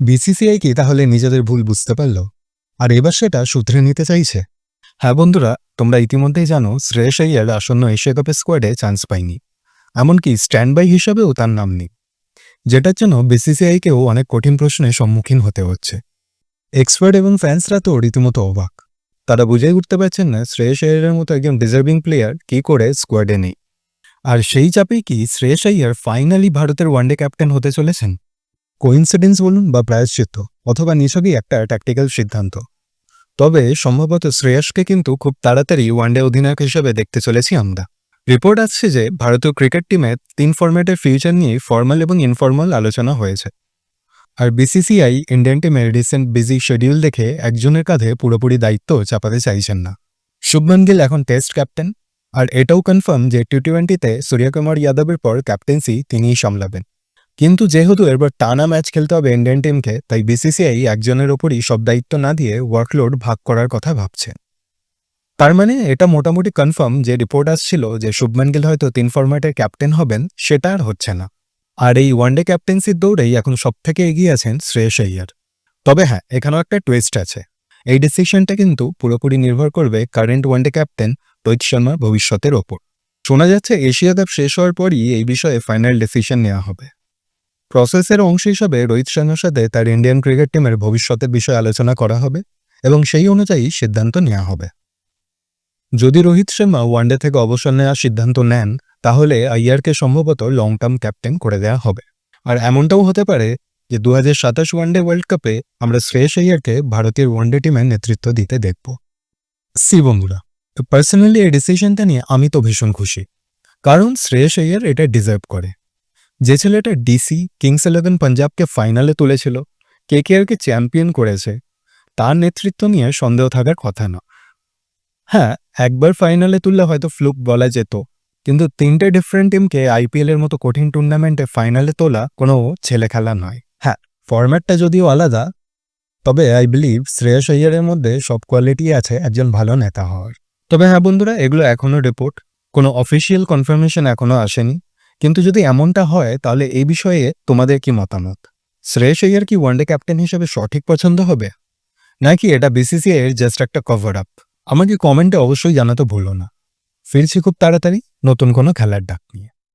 BCCI কি তাহলে নিজেদের ভুল বুঝতে পারল? আর এবার সেটা শুধরে নিতে চাইছে? হ্যাঁ বন্ধুরা, তোমরা ইতিমধ্যেই জানো, শ্রেয়স আইয়ার আসন্ন এশিয়া কাপের স্কোয়াডে চান্স পায়নি। এমনকি স্ট্যান্ড বাই হিসাবেও তার নাম নেই। যেটার জন্য বিসিসিআইকেও অনেক কঠিন প্রশ্নের সম্মুখীন হতে হচ্ছে। এক্সপার্ট এবং ফ্যান্সরা তো রীতিমতো অবাক। তারা বুঝেই উঠতে পারছেন না শ্রেয়স আইয়ারের মতো একজন ডিজার্ভিং প্লেয়ার কি করে স্কোয়াডে নেই। আর সেই চাপেই কি শ্রেয়স আইয়ার ফাইনালি ভারতের ওয়ানডে ক্যাপ্টেন হতে চলেছেন? কোইন্সিডেন্স বলুন বা প্রায়শ্চিত্ত অথবা নিছকই একটা ট্যাকটিক্যাল সিদ্ধান্ত। তবে সম্ভবত শ্রেয়সকে কিন্তু খুব তাড়াতাড়ি ওয়ানডে অধিনায়ক হিসেবে দেখতে চলেছি আমরা। রিপোর্ট আসছে যে ভারতীয় ক্রিকেট টিমে তিন ফরম্যাটের ফিউচার নিয়ে ফর্মাল এবং ইনফর্মাল আলোচনা হয়েছে। আর বিসিসিআই ইন্ডিয়ান টিমের রিসেন্ট বিজি শিডিউল দেখে একজনের কাঁধে পুরোপুরি দায়িত্ব চাপাতে চাইছেন না। শুভমান গিল এখন টেস্ট ক্যাপ্টেন আর এটাও কনফার্ম যে টি টোয়েন্টিতে সূর্যকুমার যাদবের পর ক্যাপ্টেন্সি তিনিই সামলাবেন। কিন্তু যেহেতু এরপর টানা ম্যাচ খেলতে হবে ইন্ডিয়ান টিমকে, তাই বিসিসিআই একজনের ওপরই সব দায়িত্ব না দিয়ে ওয়ার্কলোড ভাগ করার কথা ভাবছে। তার মানে এটা মোটামুটি কনফার্ম যে রিপোর্ট আসছিল যে শুভমান গিল হয়তো তিন ফরম্যাটের ক্যাপ্টেন হবেন, সেটা আর হচ্ছে না। আর এই ওয়ানডে ক্যাপ্টেন্সির দৌড়েই এখন সব থেকে এগিয়ে আছেন শ্রেয়স আইয়ার। তবে হ্যাঁ এখানেও একটা টুইস্ট আছে। এই ডিসিশনটা কিন্তু পুরোপুরি নির্ভর করবে কারেন্ট ওয়ানডে ক্যাপ্টেন রোহিত শর্মার ভবিষ্যতের ওপর। শোনা যাচ্ছে এশিয়া কাপ শেষ হওয়ার পরই এই বিষয়ে ফাইনাল ডিসিশন নেওয়া হবে। প্রসেসের অংশ হিসাবে রোহিত শর্মার সাথে তার ইন্ডিয়ান ক্রিকেট টিমের ভবিষ্যতের বিষয়ে আলোচনা করা হবে এবং সেই অনুযায়ী সিদ্ধান্ত নেওয়া হবে। যদি রোহিত শর্মা ওয়ানডে থেকে অবসর নেওয়ার সিদ্ধান্ত নেন, তাহলে আইয়ারকে সম্ভবত লং টার্ম ক্যাপ্টেন করে দেওয়া হবে। আর এমনটাও হতে পারে যে দু হাজার সাতাশ ওয়ানডে ওয়ার্ল্ড কাপে আমরা শ্রেয়স আইয়ারকে ভারতীয় ওয়ানডে টিমের নেতৃত্ব দিতে দেখব। সি বন্ধুরা পার্সোনালি এই ডিসিশনটা নিয়ে আমি তো ভীষণ খুশি। কারণ শ্রেয়স আইয়ার এটা ডিজার্ভ করে। যে ছেলেটা ডিসি কিংস ইলেভেন পাঞ্জাবকে ফাইনালে তুলেছিল কে কে চ্যাম্পিয়ন করেছে, তার নেতৃত্ব নিয়ে সন্দেহ থাকার কথা না। হ্যাঁ একবার ফাইনালে তুললে হয়তো ফ্লুক বলা যেত, কিন্তু তিনটে ডিফারেন্ট টিমকে আইপিএল এর মতো কঠিন টুর্নামেন্টে ফাইনালে তোলা কোনো ছেলে খেলা নয়। হ্যাঁ ফরম্যাটটা যদিও আলাদা, তবে আই বিলিভ শ্রেয়স আইয়ারের মধ্যে সব কোয়ালিটি আছে একজন ভালো নেতা হওয়ার। তবে হ্যাঁ বন্ধুরা, এগুলো এখনও রিপোর্ট কোনো অফিসিয়াল কনফার্মেশন এখনও আসেনি। কিন্তু যদি এমনটা হয়, তাহলে এই বিষয়ে তোমাদের কি মতামত? শ্রেয়স আয়ার কি ওয়ানডে ক্যাপ্টেন হিসেবে সঠিক পছন্দ হবে? নাকি এটা বিসিসিআই এর জাস্ট একটা কভার আপ আমাকে কমেন্টে অবশ্যই জানাতে ভুলো না। ফিরছি খুব তাড়াতাড়ি, নতুন কোনো খেলার ডাক নিয়ে।